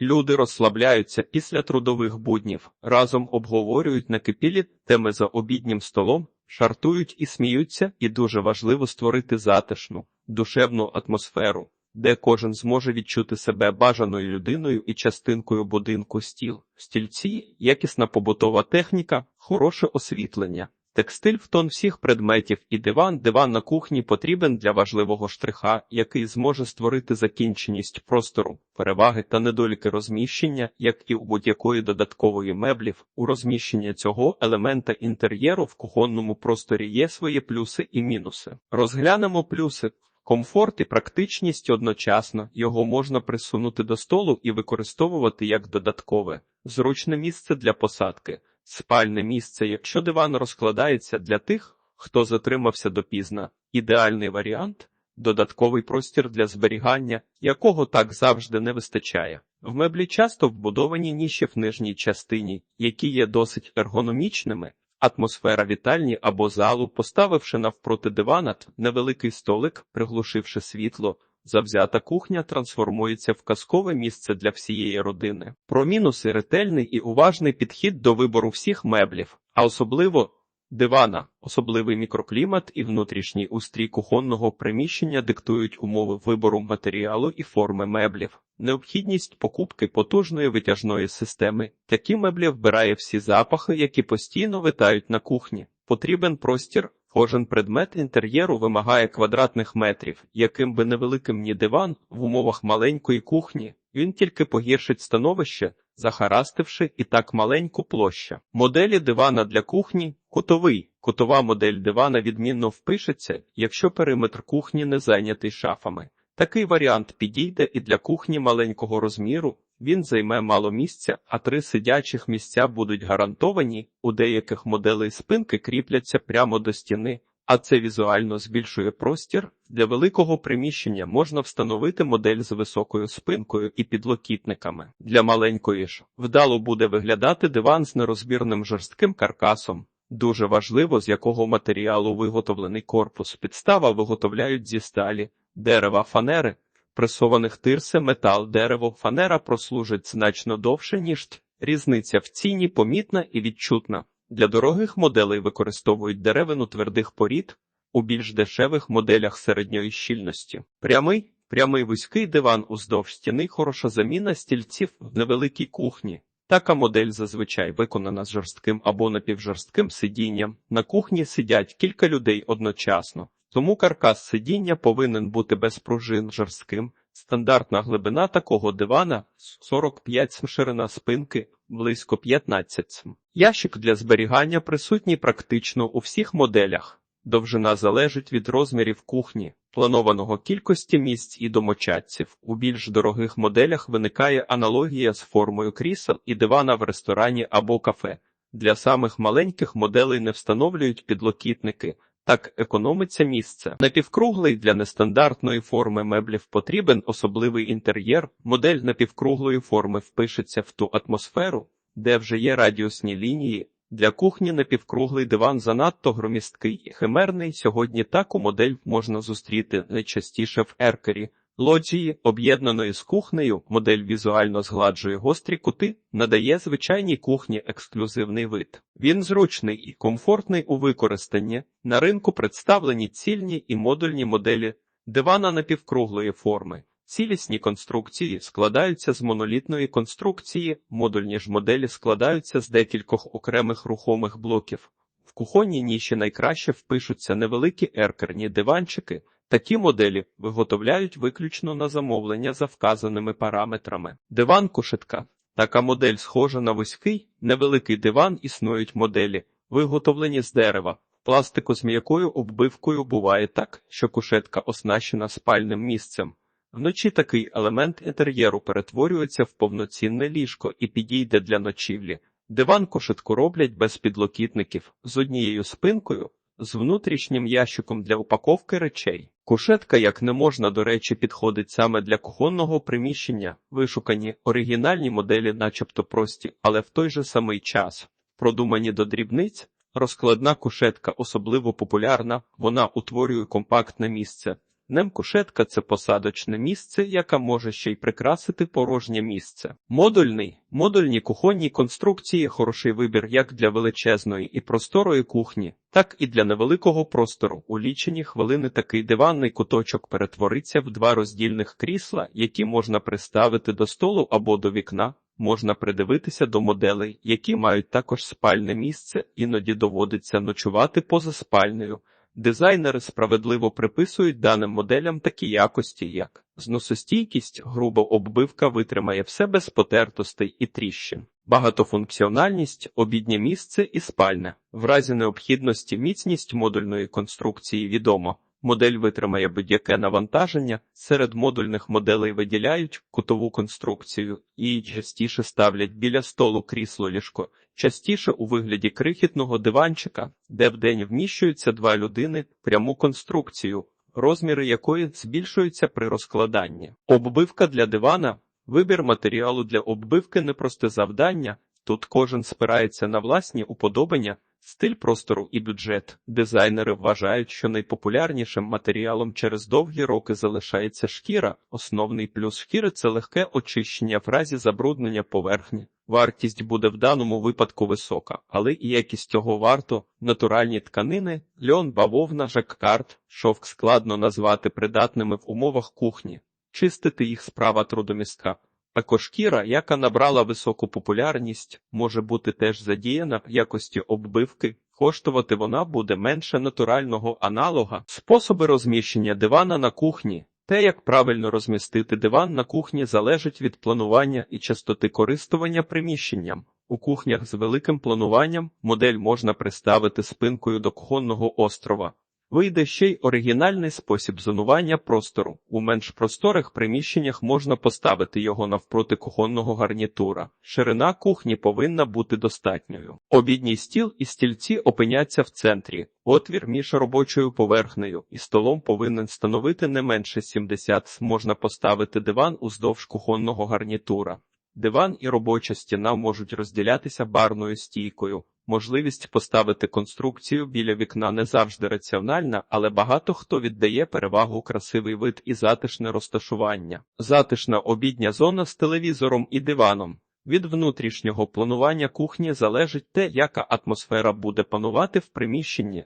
Люди розслабляються після трудових буднів, разом обговорюють накипілі теми за обіднім столом, шартують і сміються, і дуже важливо створити затишну, душевну атмосферу, де кожен зможе відчути себе бажаною людиною і частинкою будинку стіл, стільці, якісна побутова техніка, хороше освітлення. Текстиль в тон всіх предметів і диван, диван на кухні потрібен для важливого штриха, який зможе створити закінченість простору, переваги та недоліки розміщення, як і у будь-якої додаткової меблів. У розміщення цього елемента інтер'єру в кухонному просторі є свої плюси і мінуси. Розглянемо плюси. Комфорт і практичність одночасно його можна присунути до столу і використовувати як додаткове, зручне місце для посадки. Спальне місце, якщо диван розкладається для тих, хто затримався допізна. Ідеальний варіант додатковий простір для зберігання, якого так завжди не вистачає. В меблі часто вбудовані ніші в нижній частині, які є досить ергономічними. Атмосфера вітальні або залу, поставивши навпроти дивана невеликий столик, приглушивши світло. Завзята кухня трансформується в казкове місце для всієї родини. Про мінуси ретельний і уважний підхід до вибору всіх меблів, а особливо дивана, особливий мікроклімат і внутрішній устрій кухонного приміщення диктують умови вибору матеріалу і форми меблів. Необхідність покупки потужної витяжної системи. Такі меблі вбирає всі запахи, які постійно витають на кухні. Потрібен простір. Кожен предмет інтер'єру вимагає квадратних метрів, яким би невеликим ні диван в умовах маленької кухні, він тільки погіршить становище, захарастивши і так маленьку площу. Моделі дивана для кухні кутовий. Кутова модель дивана відмінно впишеться, якщо периметр кухні не зайнятий шафами. Такий варіант підійде і для кухні маленького розміру. Він займе мало місця, а три сидячих місця будуть гарантовані. У деяких моделей спинки кріпляться прямо до стіни, а це візуально збільшує простір. Для великого приміщення можна встановити модель з високою спинкою і підлокітниками. Для маленької ж вдало буде виглядати диван з нерозбірним жорстким каркасом. Дуже важливо, з якого матеріалу виготовлений корпус. Підстава виготовляють зі сталі, дерева, фанери. Пресованих тирси метал дерево фанера прослужить значно довше, ніж т. різниця в ціні помітна і відчутна. Для дорогих моделей використовують деревину твердих порід, у більш дешевих моделях середньої щільності. Прямий, прямий вузький диван уздовж стіни хороша заміна стільців в невеликій кухні. Така модель зазвичай виконана з жорстким або напівжорстким сидінням. На кухні сидять кілька людей одночасно. Тому каркас сидіння повинен бути без пружин жорстким. Стандартна глибина такого дивана 45 см, ширина спинки близько 15 см. Ящик для зберігання присутній практично у всіх моделях. Довжина залежить від розмірів кухні, планованого кількості місць і домочадців. У більш дорогих моделях виникає аналогія з формою крісел і дивана в ресторані або кафе. Для самих маленьких моделей не встановлюють підлокітники. Так економиться місце. Напівкруглий для нестандартної форми меблів потрібен особливий інтер'єр. Модель напівкруглої форми впишеться в ту атмосферу, де вже є радіусні лінії. Для кухні напівкруглий диван занадто громісткий і химерний. Сьогодні таку модель можна зустріти найчастіше в еркері. Лоджії, об'єднаної з кухнею, модель візуально згладжує гострі кути, надає звичайній кухні ексклюзивний вид. Він зручний і комфортний у використанні. На ринку представлені цільні і модульні моделі дивана напівкруглої форми. Цілісні конструкції складаються з монолітної конструкції, модульні ж моделі складаються з декількох окремих рухомих блоків. В кухонній ніші найкраще впишуться невеликі еркерні диванчики. Такі моделі виготовляють виключно на замовлення за вказаними параметрами. Диван кушетка. Така модель схожа на вузький, невеликий диван існують моделі, виготовлені з дерева. Пластику з м'якою оббивкою буває так, що кушетка оснащена спальним місцем. Вночі такий елемент інтер'єру перетворюється в повноцінне ліжко і підійде для ночівлі. Диван кушетку роблять без підлокітників з однією спинкою, з внутрішнім ящиком для упаковки речей. Кушетка, як не можна, до речі, підходить саме для кухонного приміщення, вишукані оригінальні моделі, начебто прості, але в той же самий час, продумані до дрібниць, розкладна кушетка особливо популярна, вона утворює компактне місце. Немкушетка це посадочне місце, яке може ще й прикрасити порожнє місце. Модульний модульні кухонні конструкції хороший вибір як для величезної і просторої кухні, так і для невеликого простору. У лічені хвилини такий диванний куточок перетвориться в два роздільних крісла, які можна приставити до столу або до вікна. Можна придивитися до моделей, які мають також спальне місце, іноді доводиться ночувати поза спальнею. Дизайнери справедливо приписують даним моделям такі якості, як зносостійкість, груба оббивка витримає все без потертостей і тріщин, багатофункціональність, обіднє місце і спальне. В разі необхідності міцність модульної конструкції відомо. Модель витримає будь-яке навантаження. Серед модульних моделей виділяють кутову конструкцію і частіше ставлять біля столу крісло ліжко, частіше у вигляді крихітного диванчика, де вдень вміщуються два людини, пряму конструкцію, розміри якої збільшуються при розкладанні. Оббивка для дивана, вибір матеріалу для оббивки непросте завдання. Тут кожен спирається на власні уподобання. Стиль простору і бюджет. Дизайнери вважають, що найпопулярнішим матеріалом через довгі роки залишається шкіра. Основний плюс шкіри це легке очищення в разі забруднення поверхні. Вартість буде в даному випадку висока, але і якість цього варто. Натуральні тканини, льон, бавовна, жаккард, шовк складно назвати придатними в умовах кухні. Чистити їх справа трудомістка. Також шкіра, яка набрала високу популярність, може бути теж задіяна в якості оббивки, коштувати вона буде менше натурального аналога. Способи розміщення дивана на кухні. Те, як правильно розмістити диван на кухні, залежить від планування і частоти користування приміщенням. У кухнях з великим плануванням модель можна приставити спинкою до кухонного острова. Вийде ще й оригінальний спосіб зонування простору. У менш просторих приміщеннях можна поставити його навпроти кухонного гарнітура. Ширина кухні повинна бути достатньою. Обідній стіл і стільці опиняться в центрі. Отвір між робочою поверхнею і столом повинен становити не менше 70 Можна поставити диван уздовж кухонного гарнітура. Диван і робоча стіна можуть розділятися барною стійкою. Можливість поставити конструкцію біля вікна не завжди раціональна, але багато хто віддає перевагу красивий вид і затишне розташування. Затишна обідня зона з телевізором і диваном. Від внутрішнього планування кухні залежить те, яка атмосфера буде панувати в приміщенні.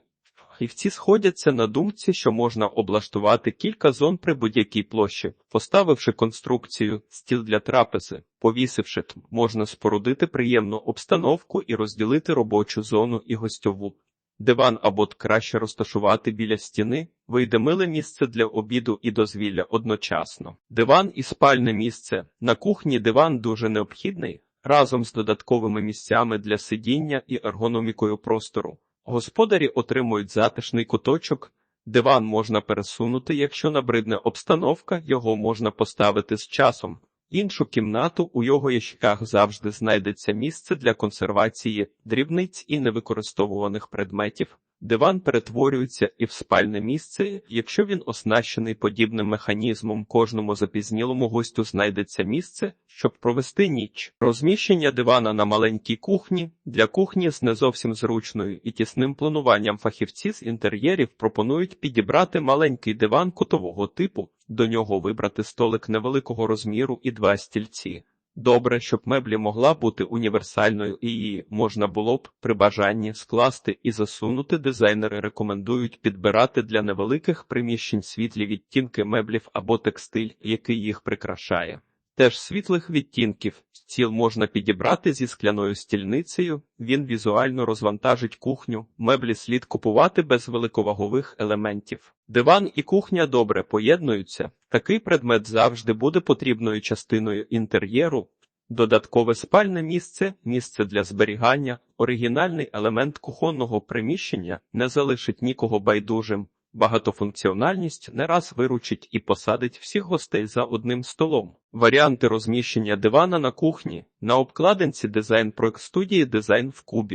Фахівці сходяться на думці, що можна облаштувати кілька зон при будь-якій площі, поставивши конструкцію, стіл для трапези, повісивши т, можна спорудити приємну обстановку і розділити робочу зону і гостьову. Диван або краще розташувати біля стіни, вийде миле місце для обіду і дозвілля одночасно. Диван і спальне місце. На кухні диван дуже необхідний, разом з додатковими місцями для сидіння і ергономікою простору. Господарі отримують затишний куточок, диван можна пересунути, якщо набридне обстановка, його можна поставити з часом. Іншу кімнату у його ящиках завжди знайдеться місце для консервації дрібниць і невикористовуваних предметів. Диван перетворюється і в спальне місце, якщо він оснащений подібним механізмом, кожному запізнілому гостю знайдеться місце, щоб провести ніч. Розміщення дивана на маленькій кухні для кухні з не зовсім зручною і тісним плануванням фахівці з інтер'єрів пропонують підібрати маленький диван кутового типу, до нього вибрати столик невеликого розміру і два стільці. Добре, щоб меблі могла бути універсальною і її можна було б при бажанні скласти і засунути. Дизайнери рекомендують підбирати для невеликих приміщень світлі відтінки меблів або текстиль, який їх прикрашає. Теж світлих відтінків стіл можна підібрати зі скляною стільницею, він візуально розвантажить кухню, меблі слід купувати без великовагових елементів. Диван і кухня добре поєднуються, такий предмет завжди буде потрібною частиною інтер'єру. Додаткове спальне місце, місце для зберігання, оригінальний елемент кухонного приміщення не залишить нікого байдужим. Багатофункціональність не раз виручить і посадить всіх гостей за одним столом. Варіанти розміщення дивана на кухні на обкладинці дизайн проект студії дизайн в кубі.